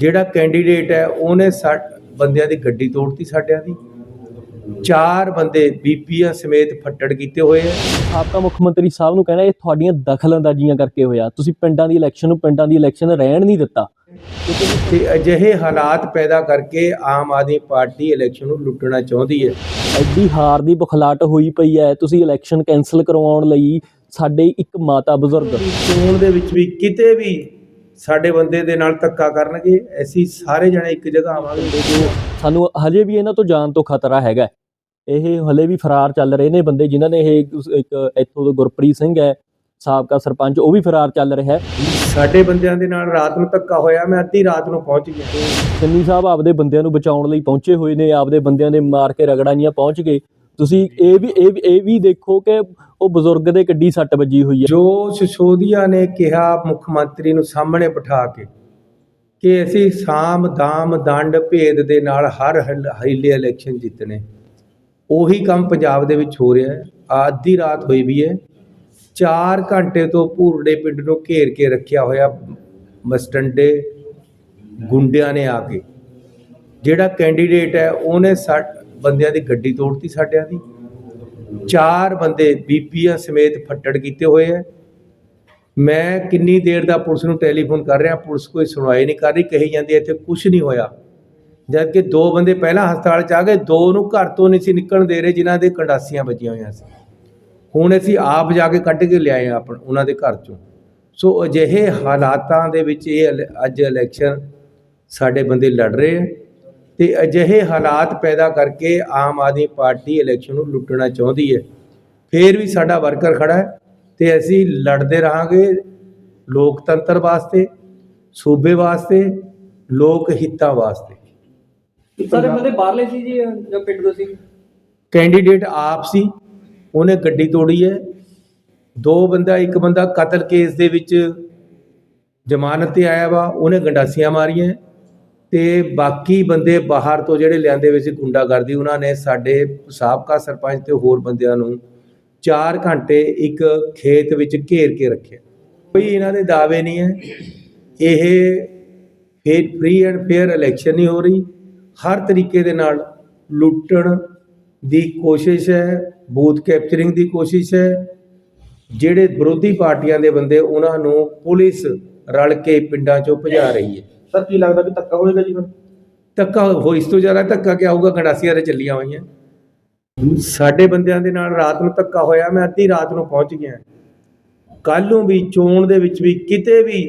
ਜਿਹੜਾ ਕੈਂਡੀਡੇਟ ਹੈ ਉਹਨੇ ਬੰਦਿਆਂ ਦੀ ਗੱਡੀ ਤੋੜਤੀ ਸਾਡਿਆਂ ਦੀ। ਚਾਰ ਬੰਦੇ ਬੀਪੀਆਂ ਸਮੇਤ ਫੱਟੜ ਕੀਤੇ ਹੋਏ ਆ। ਸਾਬਕਾ ਮੁੱਖ ਮੰਤਰੀ ਸਾਹਿਬ ਨੂੰ ਕਹਿਣਾ ਇਹ ਤੁਹਾਡੀਆਂ ਦਖਲਅੰਦਾਜ਼ੀਆਂ ਕਰਕੇ ਹੋਇਆ। ਤੁਸੀਂ ਪਿੰਡਾਂ ਦੀ ਇਲੈਕਸ਼ਨ ਨੂੰ ਪਿੰਡਾਂ ਦੀ ਇਲੈਕਸ਼ਨ ਰਹਿਣ ਨਹੀਂ ਦਿੱਤਾ। ਤੇ ਅਜਿਹੇ ਹਾਲਾਤ ਪੈਦਾ ਕਰਕੇ ਆਮ ਆਦਮੀ ਪਾਰਟੀ ਇਲੈਕਸ਼ਨ ਨੂੰ ਲੁੱਟਣਾ ਚਾਹੁੰਦੀ ਹੈ। ਐਡੀ ਹਾਰ ਦੀ ਬਖਲਾਟ ਹੋਈ ਪਈ ਹੈ ਤੁਸੀਂ ਇਲੈਕਸ਼ਨ ਕੈਨਸਲ ਕਰਵਾਉਣ ਲਈ ਸਾਡੇ ਇੱਕ ਮਾਤਾ ਬਜ਼ੁਰਗ। ਚੋਣ ਦੇ ਵਿੱਚ ਵੀ ਕਿਤੇ ਵੀ ਸਾਡੇ ਬੰਦੇ ਦੇ ਨਾਲ ਧੱਕਾ ਕਰਨਗੇ ਅਸੀਂ ਸਾਰੇ ਜਣੇ ਇੱਕ ਜਗ੍ਹਾ ਆਵਾਂਗੇ। ਜੋ ਸਾਨੂੰ ਹਜੇ ਵੀ ਇਹਨਾਂ ਤੋਂ ਜਾਨ ਤੋਂ ਖਤਰਾ ਹੈਗਾ। ਇਹ ਹਲੇ ਵੀ ਫਰਾਰ ਚੱਲ ਰਹੇ ਨੇ ਬੰਦੇ ਜਿਨ੍ਹਾਂ ਨੇ ਇਹ ਇੱਕ ਇੱਥੋਂ ਦਾ ਗੁਰਪ੍ਰੀਤ ਸਿੰਘ ਹੈ ਸਾਬਕਾ ਸਰਪੰਚ ਉਹ ਵੀ ਫਰਾਰ ਚੱਲ ਰਿਹਾ ਹੈ। ਸਾਡੇ ਬੰਦਿਆਂ ਦੇ ਨਾਲ ਰਾਤ ਨੂੰ ਧੱਕਾ ਹੋਇਆ ਮੈਂ ਅੱਧੀ ਰਾਤ ਨੂੰ ਪਹੁੰਚ ਗਿਆ। ਚੰਨੀ ਸਾਹਿਬ ਆਪਦੇ ਬੰਦਿਆਂ ਨੂੰ ਬਚਾਉਣ ਲਈ ਪਹੁੰਚੇ ਹੋਏ ਨੇ ਆਪਦੇ ਬੰਦਿਆਂ ਦੇ ਮਾਰ ਕੇ ਰਗੜਾਈਆਂ ਪਹੁੰਚ ਗਏ। ਤੁਸੀਂ ਇਹ ਵੀ ਇਹ ਵੀ- ਇਹ ਵੀ ਦੇਖੋ ਕਿ ਉਹ ਬਜ਼ੁਰਗ ਦੇ ਕਿੱਡੀ ਸੱਟ ਵੱਜੀ ਹੋਈ ਹੈ। ਜੋ ਸਿਸੋਦੀਆ ਨੇ ਕਿਹਾ ਮੁੱਖ ਮੰਤਰੀ ਨੂੰ ਸਾਹਮਣੇ ਬਿਠਾ ਕੇ ਕਿ ਅਸੀਂ ਸਾਮ, ਦਾਮ, ਦੰਡ ਭੇਦ ਦੇ ਨਾਲ ਹਰ ਹਲ- ਹੀਲੇ ਇਲੈਕਸ਼ਨ ਜਿੱਤਣੇ। ਉਹੀ ਕੰਮ ਪੰਜਾਬ ਦੇ ਵਿੱਚ ਹੋ ਰਿਹਾ ਹੈ। ਆधी ਰਾਤ ਹੋਈ ਵੀ ਹੈ। 4 ਘੰਟੇ ਤੋਂ ਭੂਰੜੇ ਪਿੰਡ ਨੂੰ ਘੇਰ ਕੇ ਰੱਖਿਆ ਹੋਇਆ ਮਸਟੰਡੇ ਗੁੰਡਿਆਂ ਨੇ ਆ ਕੇ। ਜਿਹੜਾ ਕੈਂਡੀਡੇਟ ਹੈ, ਉਹਨੇ ਸਾ ਬੰਦਿਆਂ ਦੀ ਗੱਡੀ ਤੋੜਤੀ ਸਾਡਿਆਂ ਦੀ। ਚਾਰ ਬੰਦੇ ਬੀਪੀਆਂ ਸਮੇਤ ਫੱਟੜ ਕੀਤੇ ਹੋਏ ਹੈ ਮੈਂ ਕਿੰਨੀ ਦੇਰ ਦਾ ਪੁਲਿਸ ਨੂੰ ਟੈਲੀਫੋਨ ਕਰ ਰਿਹਾ, ਪੁਲਿਸ ਕੋਈ ਸੁਣਵਾਈ ਨਹੀਂ ਕਰ ਰਹੀ, ਕਹੀ ਜਾਂਦੀ ਇੱਥੇ ਕੁਝ ਨਹੀਂ ਹੋਇਆ। ਜਦ ਕਿ ਦੋ ਬੰਦੇ ਪਹਿਲਾਂ ਹਸਪਤਾਲ ਚ ਆ ਗਏ, ਦੋ ਨੂੰ ਘਰ ਤੋਂ ਨਹੀਂ ਸੀ ਨਿਕਲਣ ਦੇ ਰਹੇ, ਜਿਨ੍ਹਾਂ ਦੇ ਕੰਡਾਸੀਆਂ ਵੱਜੀਆਂ ਹੋਈਆਂ ਸੀ। ਹੁਣ ਅਸੀਂ ਆਪ ਜਾ ਕੇ ਕੱਢ ਕੇ ਲਿਆਏ ਹਾਂ ਆਪਣ, ਉਹਨਾਂ ਦੇ ਘਰ ਚੋਂ। ਸੋ ਅਜਿਹੇ ਹਾਲਾਤਾਂ ਦੇ ਵਿੱਚ ਇਹ ਅੱਜ ਇਲੈਕਸ਼ਨ ਸਾਡੇ ਬੰਦੇ ਲੜ ਰਹੇ ਹੈ ਤੇ ਅਜਿਹੇ ਹਾਲਾਤ ਪੈਦਾ ਕਰਕੇ ਆਮ ਆਦਮੀ ਪਾਰਟੀ ਇਲੈਕਸ਼ਨ ਨੂੰ ਲੁੱਟਣਾ ਚਾਹੁੰਦੀ ਹੈ। ਫੇਰ ਵੀ ਸਾਡਾ ਵਰਕਰ ਖੜਾ ਹੈ ਤੇ ਅਸੀਂ ਲੜਦੇ ਰਹਾਂਗੇ ਲੋਕਤੰਤਰ ਵਾਸਤੇ ਸੂਬੇ ਵਾਸਤੇ ਲੋਕ ਹਿੱਤਾਂ ਵਾਸਤੇ। ਸਾਰੇ ਬੰਦੇ ਬਾਹਰਲੇ ਸੀ ਜੀ ਜੋ ਪਿੰਡ ਤੋਂ ਸੀ? ਕੈਂਡੀਡੇਟ ਆਪ ਸੀ ਉਹਨੇ ਗੱਡੀ ਤੋੜੀ ਹੈ। ਦੋ ਬੰਦਾ ਇੱਕ ਬੰਦਾ ਕਤਲ ਕੇਸ ਦੇ ਵਿੱਚ ਜ਼ਮਾਨਤ ਤੇ ਆਇਆ ਵਾ ਉਹਨੇ ਗੰਡਾਸੀਆਂ ਮਾਰੀਆਂ। ਤੇ ਬਾਕੀ ਬੰਦੇ ਬਾਹਰ ਤੋਂ ਜਿਹੜੇ ਲਿਆਂਦੇ ਵਿੱਚ ਗੁੰਡਾਗਰਦੀ, ਉਹਨਾਂ ਨੇ ਸਾਡੇ ਸਾਬਕਾ ਸਰਪੰਚ ਤੇ ਹੋਰ ਬੰਦਿਆਂ ਨੂੰ 4 ਘੰਟੇ ਇੱਕ ਖੇਤ ਵਿੱਚ ਘੇਰ ਕੇ ਰੱਖਿਆ। ਕੋਈ ਇਹਨਾਂ ਦੇ ਦਾਅਵੇ ਨਹੀਂ ਹੈ। ਇਹ ਫੇਰ ਫ੍ਰੀ ਐਂਡ ਫੇਅਰ ਇਲੈਕਸ਼ਨ ਨਹੀਂ ਹੋ ਰਹੀ। ਹਰ ਤਰੀਕੇ ਦੇ ਨਾਲ ਲੁੱਟਣ ਦੀ ਕੋਸ਼ਿਸ਼ ਹੈ ਬੂਥ ਕੈਪਚਰਿੰਗ ਦੀ ਕੋਸ਼ਿਸ਼ ਹੈ। ਜਿਹੜੇ ਵਿਰੋਧੀ ਪਾਰਟੀਆਂ ਦੇ ਬੰਦੇ, ਉਹਨਾਂ ਨੂੰ ਪੁਲਿਸ ਰਲ ਕੇ ਪਿੰਡਾਂ ਚੋਂ ਭਜਾ ਰਹੀ ਹੈ। ਸਰ ਕੀ ਲੱਗਦਾ ਕਿ ਧੱਕਾ ਹੋਏਗਾ ਜੀ ਫਿਰ ਧੱਕਾ ਹੋ ਇਸ ਤੋਂ ਜ਼ਿਆਦਾ ਧੱਕਾ ਕੀ ਆਊਗਾ ਗੰਡਾਸੀਆਂ ਦੇ ਚੱਲੀਆਂ ਹੋਈਆਂ। ਸਾਡੇ ਬੰਦਿਆਂ ਦੇ ਨਾਲ ਰਾਤ ਨੂੰ ਧੱਕਾ ਹੋਇਆ ਮੈਂ ਅੱਧੀ ਰਾਤ ਨੂੰ ਪਹੁੰਚ ਗਿਆ। ਕੱਲ ਨੂੰ ਵੀ ਚੋਣ ਦੇ ਵਿੱਚ ਵੀ ਕਿਤੇ ਵੀ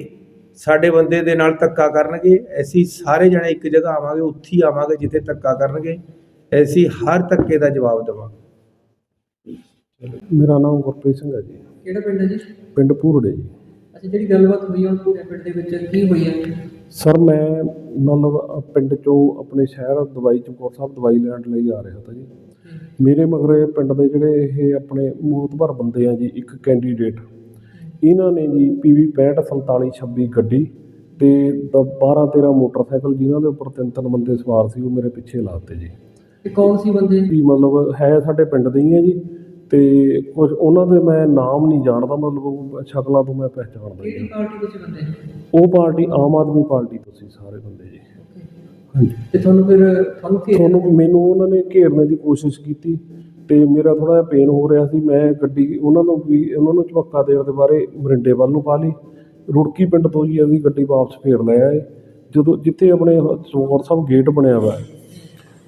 ਸਾਡੇ ਬੰਦੇ ਦੇ ਨਾਲ ਧੱਕਾ ਕਰਨਗੇ ਅਸੀਂ ਸਾਰੇ ਜਣੇ ਇੱਕ ਜਗ੍ਹਾ ਆਵਾਂਗੇ ਉੱਥੇ ਹੀ ਆਵਾਂਗੇ ਜਿੱਥੇ ਧੱਕਾ ਕਰਨਗੇ। ਅਸੀਂ ਹਰ ਧੱਕੇ ਦਾ ਜਵਾਬ ਦੇਵਾਂਗੇ। ਮੇਰਾ ਨਾਮ ਗੁਰਪ੍ਰੀਤ ਸਿੰਘ ਹੈ ਜੀ। ਕਿਹੜਾ ਪਿੰਡ ਹੈ ਜੀ? ਪਿੰਡ ਭੂਰੜੇ ਜੀ। ਅੱਛਾ ਜਿਹੜੀ ਗੱਲਬਾਤ ਹੋਈ ਹੈ ਪੂਰੇ ਪਿੰਡ ਦੇ ਵਿੱਚ ਕੀ ਹੋਈ ਹੈ ਸਰ ਮੈਂ ਮਤਲਬ ਪਿੰਡ ਚੋਂ ਆਪਣੇ ਸ਼ਹਿਰ ਦਵਾਈ ਚਮਕੌਰ ਸਾਹਿਬ ਦਵਾਈ ਲੈਣ ਲਈ ਆ ਰਿਹਾ ਤਾਂ ਜੀ। ਮੇਰੇ ਮਗਰੇ ਪਿੰਡ ਦੇ ਜਿਹੜੇ ਇਹ ਆਪਣੇ ਮੋਤਬਰ ਬੰਦੇ ਆ ਜੀ ਇੱਕ ਕੈਂਡੀਡੇਟ ਇਹਨਾਂ ਨੇ ਜੀ ਪੀਵੀ 65 47 26 ਗੱਡੀ ਤੇ 12 13 ਮੋਟਰਸਾਈਕਲ ਜਿਨ੍ਹਾਂ ਦੇ ਉੱਪਰ ਤਿੰਨ ਤਿੰਨ ਬੰਦੇ ਸਵਾਰ ਸੀ ਉਹ ਮੇਰੇ ਪਿੱਛੇ ਲਾਤੇ ਜੀ। ਤੇ ਕੌਣ ਸੀ ਬੰਦੇ? ਵੀ ਮਤਲਬ ਹੈ ਸਾਡੇ ਪਿੰਡ ਦੇ ਹੀ ਆ ਜੀ। ਤੇ ਕੁਝ ਉਹਨਾਂ ਦੇ ਮੈਂ ਨਾਮ ਨਹੀਂ ਜਾਣਦਾ ਮਤਲਬ ਉਹ ਸ਼ਕਲਾਂ ਤੋਂ ਮੈਂ ਪਹਿਚਾਣਦਾ ਜੀ ਕਿਹੜੀ ਪਾਰਟੀ ਸੀ ਬੰਦੇ ਉਹ ਪਾਰਟੀ ਆਮ ਆਦਮੀ ਪਾਰਟੀ ਤੋਂ ਸੀ ਸਾਰੇ ਬੰਦੇ ਜੀ। ਹਾਂਜੀ। ਤੇ ਤੁਹਾਨੂੰ ਫਿਰ ਤੁਹਾਨੂੰ ਕੀ ਤੁਹਾਨੂੰ ਮੈਨੂੰ ਉਹਨਾਂ ਨੇ ਘੇਰਨੇ ਦੀ ਕੋਸ਼ਿਸ਼ ਕੀਤੀ ਤੇ ਮੇਰਾ ਥੋੜਾ ਜਿਹਾ ਪੇਨ ਹੋ ਰਿਹਾ ਸੀ। ਮੈਂ ਗੱਡੀ ਉਹਨਾਂ ਨੂੰ ਵੀ ਉਹਨਾਂ ਨੂੰ ਝਵੱਕਾ ਦੇਣ ਦੇ ਬਾਰੇ ਮਰਿੰਡੇ ਵੱਲ ਨੂੰ ਪਾ ਲਈ। ਰੁੜਕੀ ਪਿੰਡ ਤੋਂ ਜੀ ਅਸੀਂ ਗੱਡੀ ਵਾਪਸ ਫੇਰ ਲੈ ਆਏ। ਜਦੋਂ ਜਿੱਥੇ ਆਪਣੇ ਚੌਂਕੜ ਸਾਹਿਬ ਗੇਟ ਬਣਿਆ ਹੋਇਆ ਹੈ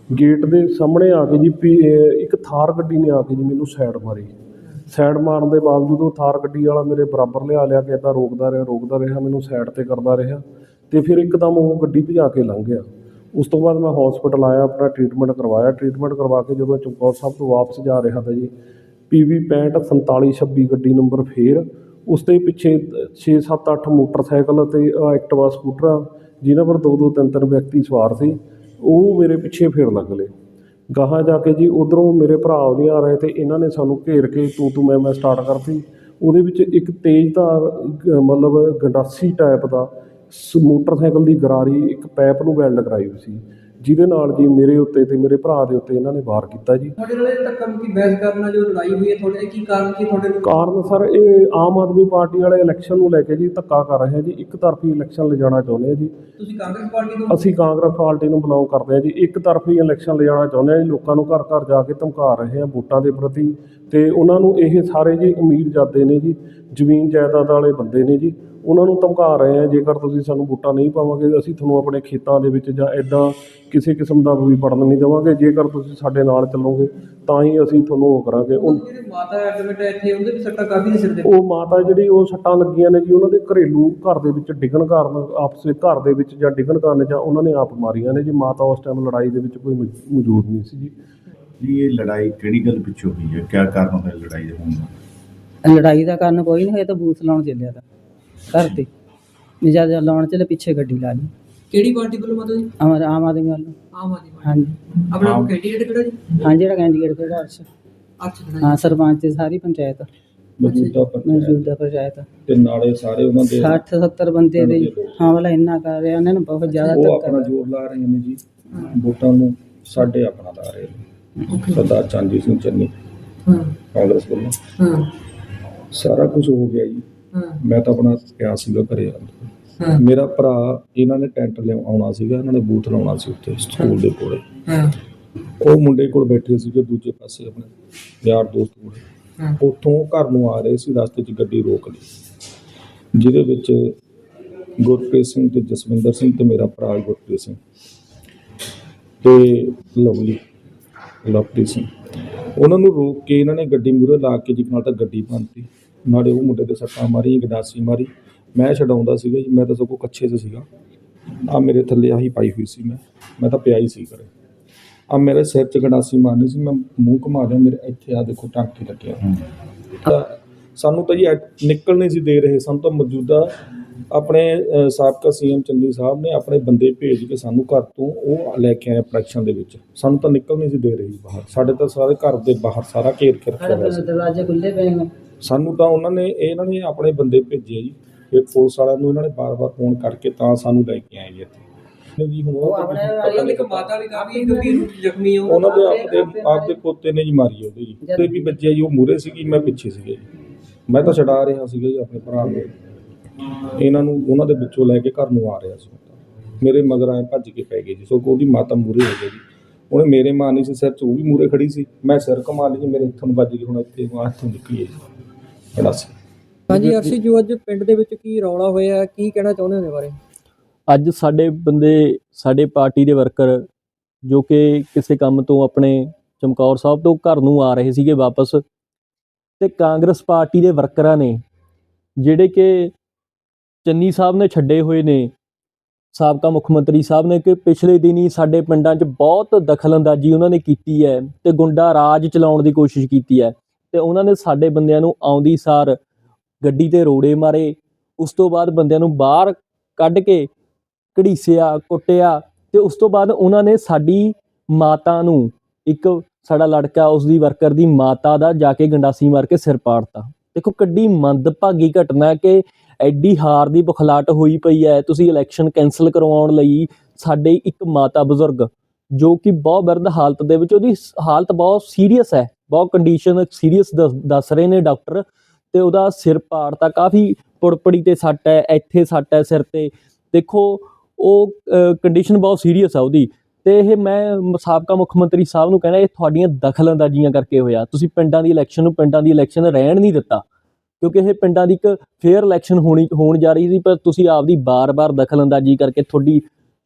ਗੇਟ ਦੇ ਸਾਹਮਣੇ ਆ ਕੇ ਜੀ ਪੀ- ਇੱਕ ਥਾਰ ਗੱਡੀ ਨੇ ਆ ਕੇ ਜੀ ਮੈਨੂੰ ਸਾਈਡ ਮਾਰੀ। ਸਾਈਡ ਮਾਰਨ ਦੇ ਬਾਵਜੂਦ ਉਹ ਥਾਰ ਗੱਡੀ ਵਾਲਾ ਮੇਰੇ ਬਰਾਬਰ ਲਿਆ ਲਿਆ ਕੇ ਇੱਦਾਂ ਰੋਕਦਾ ਰਿਹਾ ਰੋਕਦਾ ਰਿਹਾ ਮੈਨੂੰ ਸਾਈਡ ਤੇ ਕਰਦਾ ਰਿਹਾ ਤੇ ਫਿਰ ਇੱਕਦਮ ਉਹ ਗੱਡੀ ਭਜਾ ਕੇ ਲੰਘ ਗਿਆ। ਉਸ ਤੋਂ ਬਾਅਦ ਮੈਂ ਹਸਪੀਟਲ ਆਇਆ ਆਪਣਾ ਟ੍ਰੀਟਮੈਂਟ ਕਰਵਾਇਆ। ਟ੍ਰੀਟਮੈਂਟ ਕਰਵਾ ਕੇ ਜਦੋਂ ਚਮਕੌਰ ਸਾਹਿਬ ਤੋਂ ਵਾਪਸ ਜਾ ਰਿਹਾ ਤਾਂ ਜੀ ਪੀਵੀ 65 4726 ਗੱਡੀ ਨੰਬਰ ਫੇਰ ਉਸ ਦੇ ਪਿੱਛੇ 6 7 8 ਮੋਟਰਸਾਈਕਲ ਅਤੇ ਅ, ਐਕਟਿਵਾ ਸਕੂਟਰ ਜਿਨ੍ਹਾਂ ਪਰ ਦੋ ਦੋ ਤਿੰਨ ਤਿੰਨ ਵਿਅਕਤੀ ਸਵਾਰ ਸੀ। ਉਹ ਮੇਰੇ ਪਿੱਛੇ ਫੇਰ ਲੱਗ ਲਏ ਗਾਹਾਂ ਜਾ ਕੇ ਜੀ ਉਧਰੋਂ ਮੇਰੇ ਭਰਾ ਵੀ ਆ ਰਹੇ ਤੇ ਇਹਨਾਂ ਨੇ ਸਾਨੂੰ ਘੇਰ ਕੇ ਤੂੰ ਤੂੰ ਮੈਂ ਮੈਂ ਸਟਾਰਟ ਕਰਤੀ। ਉਹਦੇ ਵਿੱਚ ਇੱਕ ਤੇਜ਼ ਧਾਰ ਮਤਲਬ ਗੰਡਾਸੀ ਟਾਈਪ ਦਾ ਸ- ਮੋਟਰਸਾਈਕਲ ਦੀ ਗਰਾਰੀ, ਇੱਕ ਪੈਪ ਨੂੰ ਵੈਲਡ ਕਰਾਈ ਹੋਈ ਸੀ। ਜਿਹਦੇ ਨਾਲ ਜੀ ਮੇਰੇ ਉੱਤੇ ਤੇ ਮੇਰੇ ਭਰਾ ਦੇ ਉੱਤੇ ਇਹਨਾਂ ਨੇ ਵਾਰ ਕੀਤਾ ਜੀ। ਤੁਹਾਡੇ ਨਾਲ ਇਹ ਧੱਕਾ ਮੁੱਕੀ ਬਹਿਸ ਕਰਨਾ ਜੋ ਲੜਾਈ ਹੋਈ ਹੈ ਤੁਹਾਡੇ ਕੀ ਕਾਰਨ ਕੀ ਤੁਹਾਡੇ ਕਾਰਨ ਸਰ ਇਹ ਆਮ ਆਦਮੀ ਪਾਰਟੀ ਵਾਲੇ ਇਲੈਕਸ਼ਨ ਨੂੰ ਲੈ ਕੇ ਜੀ ਧੱਕਾ ਕਰ ਰਹੇ ਆ ਜੀ। ਇੱਕ ਤਰਫੀ ਇਲੈਕਸ਼ਨ ਲਿਜਾਣਾ ਚਾਹੁੰਦੇ ਆ ਜੀ। ਤੁਸੀਂ ਕਾਂਗਰਸ ਪਾਰਟੀ ਤੋਂ ਅਸੀਂ ਕਾਂਗਰਸ ਪਾਰਟੀ ਨੂੰ ਬਿਲੋਂਗ ਕਰਦੇ ਆ ਜੀ। ਇੱਕ ਤਰਫੀ ਇਲੈਕਸ਼ਨ ਲਿਜਾਣਾ ਚਾਹੁੰਦੇ ਆ ਜੀ। ਲੋਕਾਂ ਨੂੰ ਘਰ ਘਰ ਜਾ ਕੇ ਧਮਕਾ ਰਹੇ ਆ ਵੋਟਾਂ ਦੇ ਪ੍ਰਤੀ। ਤੇ ਉਹਨਾਂ ਨੂੰ ਇਹ ਸਾਰੇ ਜੀ ਅਮੀਰ ਜਾਦੇ ਨੇ ਜੀ। ਜ਼ਮੀਨ ਜਾਇਦਾਦ ਵਾਲੇ ਬੰਦੇ ਨੇ ਜੀ। ਉਹਨਾਂ ਨੂੰ ਧਮਕਾ ਰਹੇ ਆ ਜੇਕਰ ਤੁਸੀਂ ਸਾਨੂੰ ਵੋਟਾਂ ਨਹੀਂ ਪਾਵਾਂਗੇ ਅਸੀਂ ਤੁਹਾਨੂੰ ਆਪਣੇ ਖੇਤਾਂ ਦੇ ਵਿੱਚ ਜਾਂ ਐਦਾਂ ਕਿਸੇ ਕਿਸਮ ਦਾ ਵੀ ਵੜਨ ਨਹੀਂ ਦੇਵਾਂਗੇ। ਜੇਕਰ ਤੁਸੀਂ ਸਾਡੇ ਨਾਲ ਚੱਲੋਗੇ ਤਾਂ ਹੀ ਅਸੀਂ ਤੁਹਾਨੂੰ ਉਹ ਕਰਾਂਗੇ। ਉਹ ਜਿਹੜੇ ਮਾਤਾ ਐਡਵੋਕੇਟ ਹੈ ਇੱਥੇ ਉਹਦੇ ਵੀ ਸੱਟਾਂ ਕਾਫੀ ਨੇ ਸਿਰ ਦੇ? ਉਹ ਮਾਤਾ ਜਿਹੜੀ ਉਹ ਸੱਟਾਂ ਲੱਗੀਆਂ ਨੇ ਜੀ ਉਹਨਾਂ ਦੇ ਘਰੇਲੂ ਘਰ ਦੇ ਵਿੱਚ ਡਿੱਗਣ ਕਾਰਨ ਆਪਸ ਵਿੱਚ ਘਰ ਦੇ ਵਿੱਚ ਜਾਂ ਡਿੱਗਣ ਕਾਰਨ ਜਾਂ ਉਹਨਾਂ ਨੇ ਆਪ ਮਾਰੀਆਂ ਨੇ ਜੀ। ਮਾਤਾ ਉਸ ਟਾਈਮ ਲੜਾਈ ਦੇ ਵਿੱਚ ਕੋਈ ਮੌਜ- ਮੌਜੂਦ ਨਹੀਂ ਸੀ ਜੀ। ਜੀ ਇਹ ਲੜਾਈ ਕਿਹੜੀ ਗੱਲ ਪਿੱਛੋਂ ਹੋਈ ਹੈ? ਕਿਆ ਕਾਰਨ ਹੋਇਆ ਲੜਾਈ ਦੇ ਹੋਣ ਦਾ? ਲੜਾਈ ਦਾ ਕਾਰਨ ਕੋਈ ਨਹੀਂ ਹੋਇਆ ਤਾਂ ਬੂਥ ਲਾਉਣ ਚੱਲਿਆ ਤਾਂ। ਘਰ ਤੇ ਜਦ ਜਦ ਲਾਉਣ ਚੱਲੇ ਪਿੱਛੇ ਗੱਡੀ ਲਾ ਲਈ। ਕਿਹੜੀ ਪਾਰਟੀ ਵੱਲੋਂ ਮਤਲਬ ਜੀ? ਅਮਰ ਆਮ ਆਦਮੀ ਵੱਲੋਂ। ਆਮ ਆਦਮੀ ਪਾਰਟੀ। ਹਾਂਜੀ। ਆਪਣਾ ਕੈਂਡੀਡੇਟ ਕਿਹੜਾ ਜੀ? ਹਾਂ ਜਿਹੜਾ ਕੈਂਡੀਡੇਟ ਕਿਹੜਾ? ਅਰਸ਼। ਅੱਛਾ ਖੜਾ ਹਾਂ ਸਰਪੰਚ ਤੇ ਸਾਰੀ ਪੰਚਾਇਤ। ਮੌਜੂਦਾ ਪੰਚਾਇਤ। ਮੌਜੂਦਾ ਪੰਚਾਇਤ। ਤੇ ਨਾਲੇ ਸਾਰੇ ਉਹਨਾਂ ਦੇ 60 70 ਬੰਦੇ ਦੇ ਹਾਂ ਵਾਲਾ ਇੰਨਾ ਕਰ ਰਿਹਾ ਉਹਨਾਂ ਨੂੰ ਬਹੁਤ ਜ਼ਿਆਦਾ ਉਹ ਧੱਕਾ ਆਪਣਾ ਜ਼ੋਰ ਲਾ ਰਹੇ ਨੇ ਜੀ। ਵੋਟਾਂ ਨੂੰ ਸਾਡੇ ਆਪਣਾ ਲਾ ਰਹੇ ਨੇ। ਸਰਦਾਰ ਚੰਦੀ ਸਿੰਘ ਚੰਨੀ ਹਾਂ। ਕਾਂਗਰਸ ਵੱਲੋਂ। ਹਾਂ। ਸਾਰਾ ਕੁਝ ਹੋ ਗਿਆ ਜੀ। ਮੈਂ ਤਾਂ ਆਪਣਾ ਪਿਆ ਸੀਗਾ ਘਰੇ ਹਾਂ। ਮੇਰਾ ਭਰਾ ਇਹਨਾਂ ਨੇ ਟੈਂਟ ਲਿਆਉਣਾ ਸੀਗਾ ਇਹਨਾਂ ਨੇ ਬੂਥ ਲਾਉਣਾ ਸੀ ਉੱਥੇ ਸਕੂਲ ਦੇ ਕੋਲੇ। ਉਹ ਮੁੰਡੇ ਕੋਲ ਬੈਠੇ ਸੀਗੇ ਦੂਜੇ ਪਾਸੇ ਆਪਣੇ ਯਾਰ ਦੋਸਤ ਕੋਲ ਉੱਥੋਂ ਘਰ ਨੂੰ ਆ ਰਹੇ ਸੀ ਰਸਤੇ 'ਚ ਗੱਡੀ ਰੋਕ ਲਈ। ਜਿਹਦੇ ਵਿੱਚ ਗੁਰਪ੍ਰੀਤ ਸਿੰਘ ਤੇ ਜਸਵਿੰਦਰ ਸਿੰਘ ਤੇ ਮੇਰਾ ਭਰਾ ਗੁਰਪ੍ਰੀਤ ਸਿੰਘ ਤੇ ਲਵਲੀ ਲਵਪ੍ਰੀਤ ਸਿੰਘ। ਉਹਨਾਂ ਨੂੰ ਰੋਕ ਕੇ ਇਹਨਾਂ ਨੇ ਗੱਡੀ ਮੂਹਰੇ ਲਾ ਕੇ ਜੀ ਨਾਲ ਤਾਂ ਗੱਡੀ ਭੰਨਤੀ। ਨਾਲੇ ਉਹ ਮੁੰਡੇ ਦੇ ਸੱਟਾਂ ਮਾਰੀ ਗਡਾਸੀ ਮਾਰੀ। ਮੈਂ ਛਡਾਉਂਦਾ ਸੀਗਾ ਜੀ ਮੈਂ ਤਾਂ ਸਗੋਂ ਕੱਛੇ 'ਚ ਸੀਗਾ। ਆ ਮੇਰੇ ਥੱਲੇ ਆਹੀ ਪਾਈ ਹੋਈ ਸੀ ਮੈਂ। ਮੈਂ ਤਾਂ ਪਿਆ ਹੀ ਸੀ ਘਰੇ। ਆ ਮੇਰੇ ਸਿਰ 'ਚ ਗੰਡਾਸੀ ਮਾਰਨੀ ਸੀ ਮੈਂ ਮੂੰਹ ਘੁਮਾ ਲਿਆ ਮੇਰੇ ਇੱਥੇ ਆ ਦੇਖੋ ਟਾਂਕੇ ਲੱਗੇ ਆ। ਤਾਂ ਸਾਨੂੰ ਤਾਂ ਜੀ ਨਿਕਲ ਨਹੀਂ ਸੀ ਦੇ ਰਹੇ। ਸਾਨੂੰ ਤਾਂ ਮੌਜੂਦਾ ਆਪਣੇ ਸਾਬਕਾ ਸੀਐਮ ਚੰਦੀ ਸਾਹਿਬ ਨੇ ਆਪਣੇ ਬੰਦੇ ਭੇਜ ਕੇ ਸਾਨੂੰ ਘਰ ਤੋਂ ਉਹ ਲੈ ਕੇ ਆਏ ਪ੍ਰੋਡਕਸ਼ਨ ਦੇ ਵਿੱਚ। ਸਾਨੂੰ ਤਾਂ ਨਿਕਲ ਨਹੀਂ ਸੀ ਦੇ ਰਹੀ ਬਾਹਰ। ਸਾਡੇ ਤਾਂ ਸਾਰੇ ਘਰ ਦੇ ਬਾਹਰ ਸਾਰਾ ਘੇਰ ਕੇ ਰੱਖਿਆ ਹੋਇਆ ਸੀ। ਦਰਵਾਜ਼ੇ ਖੁੱਲੇ ਪਏ ਨੇ। ਸਾਨੂੰ ਤਾਂ ਉਹਨਾਂ ਨੇ ਇਹਨਾਂ ਨੇ ਆਪਣੇ ਬੰਦੇ ਭੇਜੇ ਜੀ। ਫਿਰ ਪੁਲਿਸ ਵਾਲਿਆਂ ਨੂੰ ਇਹਨਾਂ ਨੇ ਬਾਰ-ਬਾਰ ਫੋਨ ਕਰਕੇ ਤਾਂ ਸਾਨੂੰ ਲੈ ਕੇ ਆਏ ਜੀ ਇੱਥੇ। ਜੀ ਹੁਣ ਉਹ ਆਪਣੇ ਦੀ ਇੱਕ ਮਾਤਾ ਵੀ ਕਾਫੀ ਗੰਭੀਰ ਰੂਪ 'ਚ ਜ਼ਖਮੀ ਆ। ਉਹਨਾਂ ਦੇ ਆਪਦੇ ਆਪਦੇ ਪੋਤੇ ਨੇ ਜੀ ਮਾਰੀ ਉਹਦੇ ਜੀ। ਤੇ ਵੀ ਬੱਚੇ ਜੀ ਉਹ ਮੂਰੇ ਸੀਗੀ ਮੈਂ ਪਿੱਛੇ ਸੀਗਾ ਜੀ। ਮੈਂ ਤਾਂ ਛਡਾ ਰਿਹਾ ਸੀਗਾ ਜੀ ਆਪਣੇ ਭਰਾ ਨੂੰ। ਇਹਨਾਂ ਨੂੰ ਉਹਨਾਂ ਦੇ ਵਿੱਚੋਂ ਲੈ ਕੇ ਘਰ ਨੂੰ ਆ ਰਿਹਾ ਸੀ। ਮੇਰੇ ਮਗਰ ਆਏ ਭੱਜ ਕੇ ਪੈ ਗਏ ਜੀ। ਸੋ ਉਹਦੀ ਮਾਤਾ ਮੂਰੇ ਹੋ ਗਈ ਜੀ। ਉਹਨੇ ਮੇਰੇ ਮਾਰਨੀ ਸੀ ਸਿਰ 'ਚ ਉਹ ਵੀ ਮੂਰੇ ਖੜੀ ਸੀ। ਮੈਂ ਸਿਰ ਕਮਾ ਲਈ ਜੀ ਮੇਰੇ ਨੂੰ ਵੱਜ ਗਈ ਹੁਣ ਇੱਥੇ ਨੂੰ ਹੱਥੋਂ ਨਿਕਲੀ ਹੈ ਜੀ ਬੜਾ ਸੀ ਹਾਂਜੀ ਅਰਸ਼ੀ ਜੋ ਅੱਜ ਪਿੰਡ ਦੇ ਵਿੱਚ ਕੀ ਰੌਲਾ ਹੋਇਆ ਕੀ ਕਹਿਣਾ ਚਾਹੁੰਦੇ ਹੋ ਇਹਦੇ ਬਾਰੇ? ਅੱਜ ਸਾਡੇ ਬੰਦੇ ਸਾਡੇ ਪਾਰਟੀ ਦੇ ਵਰਕਰ ਜੋ ਕਿ ਕਿਸੇ ਕੰਮ ਤੋਂ ਆਪਣੇ ਚਮਕੌਰ ਸਾਹਿਬ ਤੋਂ ਘਰ ਨੂੰ ਆ ਰਹੇ ਸੀਗੇ ਵਾਪਸ ਤੇ ਕਾਂਗਰਸ ਪਾਰਟੀ ਦੇ ਵਰਕਰਾਂ ਨੇ ਜਿਹੜੇ ਕਿ ਚੰਨੀ ਸਾਹਿਬ ਨੇ ਛੱਡੇ ਹੋਏ ਨੇ ਸਾਬਕਾ ਮੁੱਖ ਮੰਤਰੀ ਸਾਹਿਬ ਨੇ ਕਿ ਪਿਛਲੇ ਦਿਨੀ ਸਾਡੇ ਪਿੰਡਾਂ 'ਚ ਬਹੁਤ ਦਖਲਅੰਦਾਜ਼ੀ ਉਹਨਾਂ ਨੇ ਕੀਤੀ ਹੈ ਤੇ ਗੁੰਡਾ ਰਾਜ ਚਲਾਉਣ ਦੀ ਕੋਸ਼ਿਸ਼ ਕੀਤੀ ਹੈ। ਤੇ ਉਹਨਾਂ ਨੇ ਸਾਡੇ ਬੰਦਿਆਂ ਨੂੰ ਆਉਂਦੀ ਸਾਰ ਗੱਡੀ ਤੇ ਰੋੜੇ ਮਾਰੇ। ਉਸ ਤੋਂ ਬਾਅਦ ਬੰਦਿਆਂ ਨੂੰ ਬਾਹਰ ਕੱਢ ਕੇ ਘੜੀਸਿਆ, ਕੁੱਟਿਆ ਤੇ ਉਸ ਤੋਂ ਬਾਅਦ ਉਹਨਾਂ ਨੇ ਸਾਡੀ ਮਾਤਾ ਨੂੰ ਇੱਕ ਸਾਡਾ ਲੜਕਾ ਉਸ ਦੀ ਵਰਕਰ ਦੀ ਮਾਤਾ ਦਾ ਜਾ ਕੇ ਗੰਡਾਸੀ ਮਾਰ ਕੇ ਸਿਰ ਪਾੜਤਾ। ਦੇਖੋ ਕਿੱਡੀ ਮੰਦਭਾਗੀ ਘਟਨਾ ਹੈ ਕਿ ਐਡੀ ਹਾਰ ਦੀ ਬੁਖਲਾਟ ਹੋਈ ਪਈ ਹੈ। ਤੁਸੀਂ ਇਲੈਕਸ਼ਨ ਕੈਨਸਲ ਕਰਵਾਉਣ ਲਈ ਸਾਡੇ ਇੱਕ ਮਾਤਾ ਬਜ਼ੁਰਗ ਜੋ ਕਿ ਬਹੁਤ ਬਿਰਧ ਹਾਲਤ ਦੇ ਵਿੱਚ, ਉਹਦੀ ਸ- ਹਾਲਤ ਬਹੁਤ ਸੀਰੀਅਸ ਹੈ। ਬਹੁਤ ਕੰਡੀਸ਼ਨ ਸੀਰੀਅਸ ਦੱਸ ਰਹੇ ਨੇ ਡਾਕਟਰ ਤੇ ਉਹਦਾ ਸਿਰ ਪਾੜ ਤਾਂ ਕਾਫੀ ਪੁੜਪੜੀ ਤੇ ਸੱਟ ਹੈ, ਇੱਥੇ ਸੱਟ ਹੈ ਸਿਰ ਤੇ। ਦੇਖੋ, ਉਹ ਕੰਡੀਸ਼ਨ ਬਹੁਤ ਸੀਰੀਅਸ ਆ ਉਹਦੀ। ਤੇ ਇਹ ਮੈਂ ਸਾਬਕਾ ਮੁੱਖ ਮੰਤਰੀ ਸਾਹਿਬ ਨੂੰ ਕਹਿਣਾ, ਇਹ ਤੁਹਾਡੀਆਂ ਦਖਲਅੰਦਾਜ਼ੀਆਂ ਕਰਕੇ ਹੋਇਆ। ਤੁਸੀਂ ਪਿੰਡਾਂ ਦੀ ਇਲੈਕਸ਼ਨ ਨੂੰ ਪਿੰਡਾਂ ਦੀ ਇਲੈਕਸ਼ਨ ਰਹਿਣ ਨਹੀਂ ਦਿੱਤਾ। ਕਿਉਂਕਿ ਇਹ ਪਿੰਡਾਂ ਦੀ ਇੱਕ ਫੇਅਰ ਇਲੈਕਸ਼ਨ ਹੋਣੀ, ਹੋਣ ਜਾ ਰਹੀ ਸੀ, ਪਰ ਤੁਸੀਂ ਆਪਦੀ ਬਾਰ-ਬਾਰ ਦਖਲਅੰਦਾਜ਼ੀ ਕਰਕੇ ਤੁਹਾਡੀ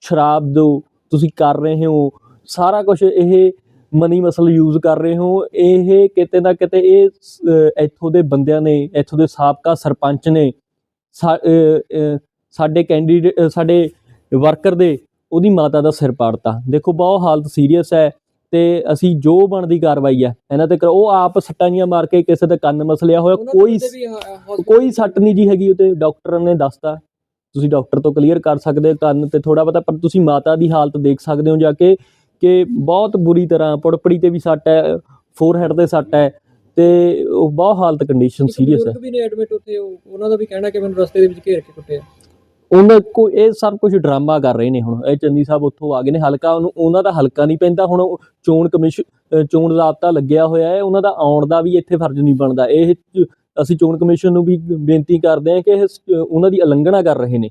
ਸ਼ਰਾਬ ਦੋ, ਤੁਸੀਂ ਕਰ ਰਹੇ ਹੋ। ਸਾਰਾ ਕੁਝ ਇਹ ਮਨੀ ਮਸਲ ਯੂਜ਼ ਕਰ ਰਹੇ ਹੋ ਇਹ ਕਿਤੇ ਨਾ ਕਿਤੇ ਇਹ ਇੱਥੋਂ ਦੇ ਬੰਦਿਆਂ ਨੇ ਇੱਥੋਂ ਦੇ ਸਾਬਕਾ ਸਰਪੰਚ ਨੇ ਸਾਡੇ ਕੈਂਡੀਡੇਟ ਸਾਡੇ ਵਰਕਰ ਦੇ ਉਹਦੀ ਮਾਤਾ ਦਾ ਸਿਰ ਪਾੜਤਾ। ਦੇਖੋ ਬਹੁਤ ਹਾਲਤ ਸੀਰੀਅਸ ਹੈ ਤੇ ਅਸੀਂ ਜੋ ਬਣਦੀ ਕਾਰਵਾਈ ਹੈ ਇਹਨਾਂ ਤੇ। ਉਹ ਆਪ ਸੱਟਾਂ ਜੀਆਂ ਮਾਰ ਕੇ ਕਿਸੇ ਦੇ ਕੰਨ ਮਸਲਿਆ ਹੋਇਆ ਕੋਈ ਕੋਈ ਸੱਟ ਨਹੀਂ ਜੀ ਹੈਗੀ ਉਤੇ ਡਾਕਟਰ ਨੇ ਦੱਸਤਾ। ਤੁਸੀਂ ਡਾਕਟਰ ਤੋਂ ਕਲੀਅਰ ਕਰ ਸਕਦੇ ਹੋ ਕੰਨ ਤੇ ਥੋੜਾ ਬਹੁਤਾ ਪਰ ਤੁਸੀਂ ਮਾਤਾ ਦੀ ਹਾਲਤ ਦੇਖ ਸਕਦੇ ਹੋ ਜਾ ਕੇ। ਕਿ ਬਹੁਤ ਬੁਰੀ ਤਰ੍ਹਾਂ ਪੁੜਪੜੀ ਤੇ ਵੀ ਸੱਟ ਹੈ ਫੋਰਹੈਡ ਤੇ ਸੱਟ ਹੈ ਤੇ ਉਹ ਬਹੁਤ ਹਾਲਤ ਕੰਡੀਸ਼ਨ ਸੀਰੀਅਸ ਹੈ। ਵੀ ਨੇ ਐਡਮਿਟ ਉੱਥੇ ਉਹ- ਉਹਨਾਂ ਦਾ ਵੀ ਕਹਿਣਾ ਕਿ ਮੈਨੂੰ ਰਸਤੇ ਦੇ ਵਿੱਚ ਘੇਰ ਕੇ ਕੁੱਟਿਆ। ਉਹਨਾਂ ਕੋ ਇਹ ਸਭ ਕੁਝ ਡਰਾਮਾ ਕਰ ਰਹੇ ਨੇ ਹੁਣ। ਇਹ ਚੰਨੀ ਸਾਹਿਬ ਉੱਥੋਂ ਆ ਗਏ ਨੇ ਹਲਕਾ ਉਹਨੂੰ ਉਹਨਾਂ ਦਾ ਹਲਕਾ ਨਹੀਂ ਪੈਂਦਾ ਹੁਣ ਉਹ ਚੋਣ ਕਮਿਸ਼ਨ ਅ, ਚੋਣ ਜ਼ਾਬਤਾ ਲੱਗਿਆ ਹੋਇਆ ਹੈ ਉਹਨਾਂ ਦਾ ਆਉਣ ਦਾ ਵੀ ਇੱਥੇ ਫਰਜ਼ ਨਹੀਂ ਬਣਦਾ। ਇਹ ਚ- ਅਸੀਂ ਚੋਣ ਕਮਿਸ਼ਨ ਨੂੰ ਵੀ ਬੇਨਤੀ ਕਰਦੇ ਹਾਂ ਕਿ ਇਹ ਸ- ਉਹਨਾਂ ਦੀ ਉਲੰਘਣਾ ਕਰ ਰਹੇ ਨੇ।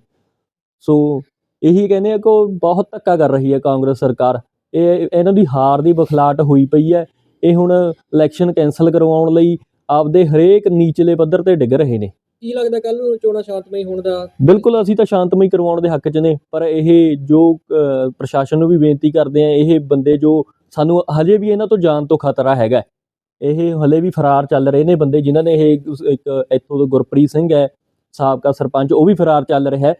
ਸੋ ਇਹੀ ਕਹਿੰਦੇ ਆ ਕਿ ਉਹ ਬਹੁਤ ਧੱਕਾ ਕਰ ਰਹੀ ਹੈ ਕਾਂਗਰਸ ਸਰਕਾਰ। ਇਹ ਇਹਨਾਂ ਦੀ ਹਾਰ ਦੀ ਬਖਲਾਟ ਹੋਈ ਪਈ ਹੈ। ਇਹ ਹੁਣ ਇਲੈਕਸ਼ਨ ਕੈਨਸਲ ਕਰਵਾਉਣ ਲਈ ਆਪਦੇ ਹਰੇਕ ਨੀਚਲੇ ਪੱਧਰ ਤੇ ਡਿੱਗ ਰਹੇ ਨੇ। ਕੀ ਲੱਗਦਾ ਕੱਲ ਨੂੰ ਚੋਣਾਂ ਸ਼ਾਂਤਮਈ ਹੋਣ ਦਾ? ਬਿਲਕੁਲ ਅਸੀਂ ਤਾਂ ਸ਼ਾਂਤਮਈ ਕਰਵਾਉਣ ਦੇ ਹੱਕ 'ਚ ਨੇ ਪਰ ਇਹ ਜੋ ਪ੍ਰਸ਼ਾਸਨ ਨੂੰ ਵੀ ਬੇਨਤੀ ਕਰਦੇ ਆ ਇਹ ਬੰਦੇ ਜੋ ਸਾਨੂੰ ਹਜੇ ਵੀ ਇਹਨਾਂ ਤੋਂ ਜਾਨ ਤੋਂ ਖਤਰਾ ਹੈਗਾ। ਇਹ ਹਲੇ ਵੀ ਫਰਾਰ ਚੱਲ ਰਹੇ ਨੇ ਬੰਦੇ ਜਿਨ੍ਹਾਂ ਨੇ ਇਹ ਇੱਕ ਇੱਥੋਂ ਦਾ ਗੁਰਪ੍ਰੀਤ ਸਿੰਘ ਹੈ ਸਾਬਕਾ ਸਰਪੰਚ ਉਹ ਵੀ ਫਰਾਰ ਚੱਲ ਰਿਹਾ ਹੈ।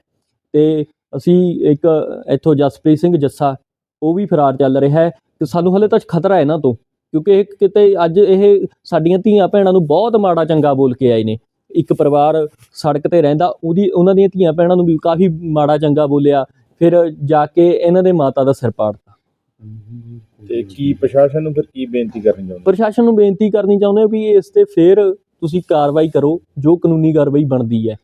ਤੇ ਅਸੀਂ ਇੱਕ ਇੱਥੋਂ ਜਸਪ੍ਰੀਤ ਸਿੰਘ ਜੱਸਾ ਉਹ ਵੀ ਫਰਾਰ ਚੱਲ ਰਿਹਾ ਹੈ ਤੇ ਸਾਨੂੰ ਹਲੇ ਤਾਂ ਖਤਰਾ ਹੈ ਇਹਨਾਂ ਤੋਂ ਕਿਉਂਕਿ ਇਹ ਕਿਤੇ ਅੱਜ ਇਹ ਸਾਡੀਆਂ ਧੀਆਂ ਭੈਣਾਂ ਨੂੰ ਬਹੁਤ ਮਾੜਾ ਚੰਗਾ ਬੋਲ ਕੇ ਆਏ ਨੇ। ਇੱਕ ਪਰਿਵਾਰ ਸੜਕ ਤੇ ਰਹਿੰਦਾ ਉਹਦੀ ਉਹਨਾਂ ਦੀਆਂ ਧੀਆਂ ਭੈਣਾਂ ਨੂੰ ਵੀ ਕਾਫੀ ਮਾੜਾ ਚੰਗਾ ਬੋਲਿਆ ਫਿਰ ਜਾ ਕੇ ਇਹਨਾਂ ਦੇ ਮਾਤਾ ਦਾ ਸਿਰ ਪਾੜਤਾ। ਤੇ ਕੀ ਪ੍ਰਸ਼ਾਸਨ ਨੂੰ ਫਿਰ ਕੀ ਬੇਨਤੀ ਕਰਨੀ ਚਾਹੁੰਦੇ ਪ੍ਰਸ਼ਾਸਨ ਨੂੰ ਬੇਨਤੀ ਕਰਨੀ ਚਾਹੁੰਦੇ ਹਾਂ ਵੀ ਇਸ ਤੇ ਫਿਰ ਤੁਸੀਂ ਕਾਰਵਾਈ ਕਰੋ ਜੋ ਕਾਨੂੰਨੀ ਕਾਰਵਾਈ ਬਣਦੀ ਹੈ।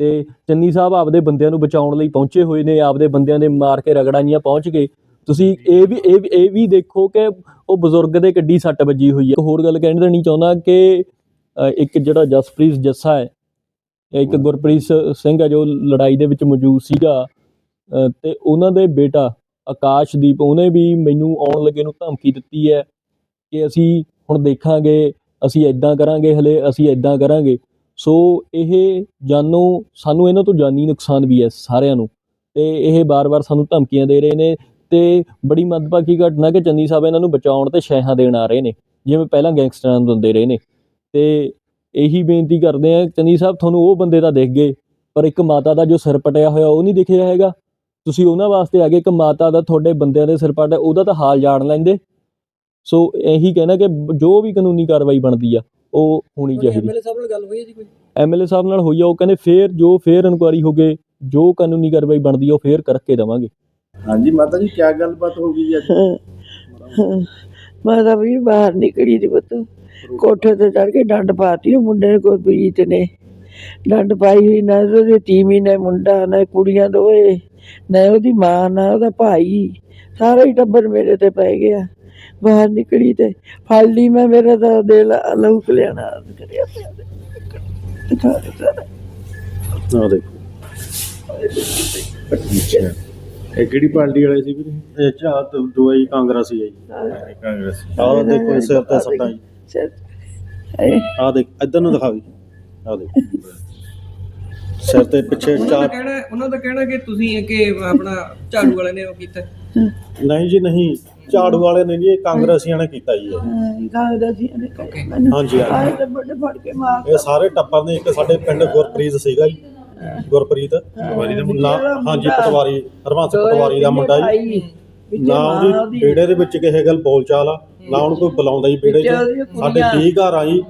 ਤੇ ਚੰਨੀ ਸਾਹਿਬ ਆਪਦੇ ਬੰਦਿਆਂ ਨੂੰ ਬਚਾਉਣ ਲਈ ਪਹੁੰਚੇ ਹੋਏ ਨੇ ਆਪਦੇ ਬੰਦਿਆਂ ਦੇ ਮਾਰ ਕੇ ਰਗੜਾਈਆਂ ਪਹੁੰਚ ਗਏ। ਤੁਸੀਂ ਇਹ ਵੀ ਇਹ ਵੀ ਇਹ ਵੀ ਦੇਖੋ ਕਿ ਉਹ ਬਜ਼ੁਰਗ ਦੇ ਕਿੱਡੀ ਸੱਟ ਵੱਜੀ ਹੋਈ ਹੈ। ਇੱਕ ਹੋਰ ਗੱਲ ਕਹਿਣ ਦੇਣੀ ਚਾਹੁੰਦਾ ਕਿ ਇੱਕ ਜਿਹੜਾ ਜਸਪ੍ਰੀਤ ਜੱਸਾ ਹੈ ਇੱਕ ਗੁਰਪ੍ਰੀਤ ਸਿੰਘ ਹੈ ਜੋ ਲੜਾਈ ਦੇ ਵਿੱਚ ਮੌਜੂਦ ਸੀਗਾ ਤੇ ਉਹਨਾਂ ਦੇ ਬੇਟਾ ਆਕਾਸ਼ਦੀਪ ਉਹਨੇ ਵੀ ਮੈਨੂੰ ਆਉਣ ਲੱਗੇ ਨੂੰ ਧਮਕੀ ਦਿੱਤੀ ਹੈ ਕਿ ਅਸੀਂ ਹੁਣ ਦੇਖਾਂਗੇ ਅਸੀਂ ਇਦਾਂ ਕਰਾਂਗੇ ਹਲੇ ਅਸੀਂ ਇਦਾਂ ਕਰਾਂਗੇ। ਸੋ ਇਹ ਜਾਨੋਂ ਸਾਨੂੰ ਇਹਨਾਂ ਤੋਂ ਜਾਨੀ ਨੁਕਸਾਨ ਵੀ ਹੈ ਸਾਰਿਆਂ ਨੂੰ। ਤੇ ਇਹ ਬਾਰ-ਬਾਰ ਸਾਨੂੰ ਧਮਕੀਆਂ ਦੇ ਰਹੇ ਨੇ। ਤੇ ਬੜੀ ਮੰਦਭਾਗੀ ਘਟਨਾ ਕਿ ਚੰਨੀ ਸਾਹਿਬ ਇਹਨਾਂ ਨੂੰ ਬਚਾਉਣ ਤੇ ਸ਼ੈਹਾਂ ਦੇਣ ਆ ਰਹੇ ਨੇ ਜਿਵੇਂ ਪਹਿਲਾਂ ਗੈਂਗਸਟਰਾਂ ਨੂੰ ਦਿੰਦੇ ਰਹੇ ਨੇ। ਤੇ ਇਹੀ ਬੇਨਤੀ ਕਰਦੇ ਆ ਚੰਨੀ ਸਾਹਿਬ ਤੁਹਾਨੂੰ ਉਹ ਬੰਦੇ ਤਾਂ ਦਿਖ ਗਏ ਪਰ ਇੱਕ ਮਾਤਾ ਦਾ ਜੋ ਸਿਰ ਪਟਿਆ ਹੋਇਆ ਉਹ ਨਹੀਂ ਦਿਖਿਆ ਹੈਗਾ। ਤੁਸੀਂ ਉਹਨਾਂ ਵਾਸਤੇ ਆ ਗਏ ਇੱਕ ਮਾਤਾ ਦਾ ਤੁਹਾਡੇ ਬੰਦਿਆਂ ਦੇ ਸਿਰ ਪਟਿਆ ਉਹਦਾ ਤਾਂ ਹਾਲ ਜਾਣ ਲੈਂਦੇ। ਸੋ ਇਹੀ ਕਹਿਣਾ ਕਿ ਜੋ ਵੀ ਕਾਨੂੰਨੀ ਕਾਰਵਾਈ ਬਣਦੀ ਆ ਉਹ ਹੋਣੀ ਚਾਹੀਦੀ। ਐਮਐਲਏ ਸਾਹਿਬ ਨਾਲ ਗੱਲ ਹੋਈ ਹੈ ਜੀ ਕੋਈ? ਐਮਐਲਏ ਸਾਹਿਬ ਨਾਲ ਹੋਈ ਆ ਉਹ ਕਹਿੰਦੇ ਫੇਰ ਜੋ ਫੇਰ ਇਨਕੁਆਰੀ ਹੋ ਗਏ ਜੋ ਕਾਨੂੰਨੀ ਕਾਰਵਾਈ ਬਣਦੀ ਆ ਉਹ ਫੇਰ ਕਰਕੇ ਦੇਵਾਂਗੇ। ਹਾਂਜੀ ਮਾਤਾ ਜੀ ਕੀ ਗੱਲਬਾਤ ਹੋ ਗਈ ਅੱਜ? ਮੈਂ ਤਾਂ ਵੀ ਬਾਹਰ ਨਿਕਲੀ ਦੀ ਪੁੱਤ। ਕੋਠੇ ਤੇ ਚੜ ਕੇ ਡੰਡ ਪਾਤੀ ਉਹ ਮੁੰਡੇ ਨੇ ਗੁਰਪ੍ਰੀਤ ਨੇ। ਡੰਡ ਪਾਈ ਹੋਈ ਨਾ ਉਹਦੇ ਤੀਵੀਂ ਨੇ ਮੁੰਡਾ ਨਾ ਕੁੜੀਆਂ ਦੋਏ ਨਾ ਉਹਦੀ ਮਾਂ ਨਾ ਉਹਦਾ ਭਾਈ। ਸਾਰਾ ਹੀ ਟੱਬਰ ਮੇਰੇ ਤੇ ਪੈ ਗਿਆ। ਬਾਹਰ ਨਿਕਲੀ ਤੇ ਫੜ ਲਈ ਮੈਂ ਮੇਰਾ ਤਾਂ ਦਿਲ ਲਹੂ ਲੈਣਾ ਕਰਿਆ ਪਿਆ। ਆ ਦੇਖੋ। ਇਹ ਕਿਹੜੀ ਪਾਰਟੀ ਵਾਲੇ ਸੀ ਵੀਰੇ? ਇਹ ਚਾ ਦੁਆਈ ਕਾਂਗਰਸੀ ਹੈ ਜੀ। ਕਾਂਗਰਸ। ਆਹ ਦੇਖੋ ਇਸ ਸਿਰ ਤੇ ਸੱਟਾਂ ਜੀ। ਸਿਰ ਆਹ ਦੇਖ ਇੱਧਰ ਨੂੰ ਦਿਖਾਵੀ ਆਹ ਦੇਖ। ਸਿਰ ਤੇ ਪਿੱਛੇ ਉਹਨਾਂ ਦਾ ਚਾਰ ਕਹਿਣਾ ਉਹਨਾਂ ਦਾ ਕਹਿਣਾ ਕਿ ਤੁਸੀਂ ਇਹ ਕਿ ਆਪਣਾ ਝਾੜੂ ਵਾਲੇ ਨੇ ਉਹ ਕੀਤਾ। ਨਹੀਂ ਜੀ ਨਹੀਂ। ਝਾੜੂ ਵਾਲੇ ਨੇ ਜੀ ਇਹ ਕਾਂਗਰਸੀਆਂ ਨੇ ਕੀਤਾ ਜੀ ਇਹ। ਗਾਂ ਦਾ ਸੀ ਨੇ ਕਰਿਆ ਮੈਨੂੰ ਹਾਂਜੀ ਹਾਂਜੀ। ਆਏ ਤਾਂ ਵੱਡੇ ਫੜ ਕੇ ਮਾਰ ਇਹ ਸਾਰੇ ਟੱਬਰ ਨੇ ਇੱਕ ਸਾਡੇ ਪਿੰਡ ਗੁਰਪ੍ਰੀਤ ਸੀਗਾ ਜੀ। ਗੁਰਪ੍ਰੀਤ ਨਾ ਹਾਂਜੀ ਪਟਵਾਰੀ ਹਰਵੰਸ ਪਟਵਾਰੀ ਦਾ ਮੁੰਡਾ ਜੀ। ਨਾ ਉਹਦੀ ਬੇੜੇ ਦੇ ਵਿੱਚ ਕਿਸੇ ਗੱਲ ਬੋਲਚਾਲ ਆ ਨਾ ਉਹਨੂੰ ਕੋਈ ਬੁਲਾਉਂਦਾ ਜੀ ਬੇੜੇ 'ਚ। ਸਾਡੇ 20 ਘਰ ਆ ਜੀ।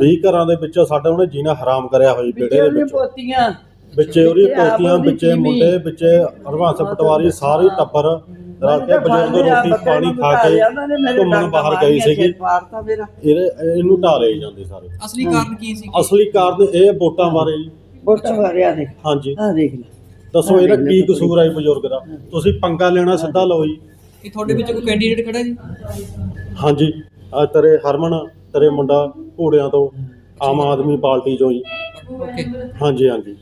20 ਘਰਾਂ ਦੇ ਵਿੱਚੋਂ ਸਾਡਾ ਉਹਨੇ ਜੀਣਾ ਹਰਾਮ ਕਰਿਆ ਹੋਈ ਬੇੜੇ ਦੇ ਵਿੱਚ। ਪੋਤੀਆਂ। ਵਿੱਚੇ ਉਹਦੀ ਪੋਤੀਆਂ ਵਿੱਚੇ। ਮੁੰਡੇ ਵਿੱਚੇ ਹਰਵੰਸ ਪਟਵਾਰੀ ਸਾਰੇ ਟੱਬਰ ਰਲ ਕੇ ਬਜ਼ੁਰਗ ਰੋਟੀ ਪਾਣੀ ਖਾ ਕੇ ਘੁੰਮਣ ਬਾਹਰ ਗਈ ਸੀਗੀ। ਇਹਨੂੰ ਢਾਲੇ ਜਾਂਦੇ ਸਾਰੇ। ਅਸਲੀ ਕਾਰਨ ਕੀ ਸੀ? ਅਸਲੀ ਕਾਰਨ ਇਹ ਵੋਟਾਂ ਬਾਰੇ ਜੀ। ਵੋਟਾਂ ਮਾਰਿਆ ਦੇ ਹਾਂਜੀ। ਆ ਦੇਖ ਲੈ। ਦੱਸੋ ਇਹਦਾ ਕੀ ਕਸੂਰ ਹੈ ਬਜ਼ੁਰਗ ਦਾ? ਤੁਸੀਂ ਪੰਗਾ ਲੈਣਾ ਸਿੱਧਾ ਲਓ ਜੀ। ਕਿ ਤੁਹਾਡੇ ਵਿੱਚ ਕੋਈ ਕੈਂਡੀਡੇਟ ਖੜਾ ਜੀ? ਹਾਂਜੀ। ਆ ਤੇਰੇ ਹਰਮਨ ਤੇਰੇ ਮੁੰਡਾ ਘੋੜਿਆਂ ਤੋਂ ਆਮ ਆਦਮੀ ਪਾਰਟੀ ਚੋਂ ਜੀ। ਓਕੇ। ਹਾਂਜੀ ਹਾਂਜੀ।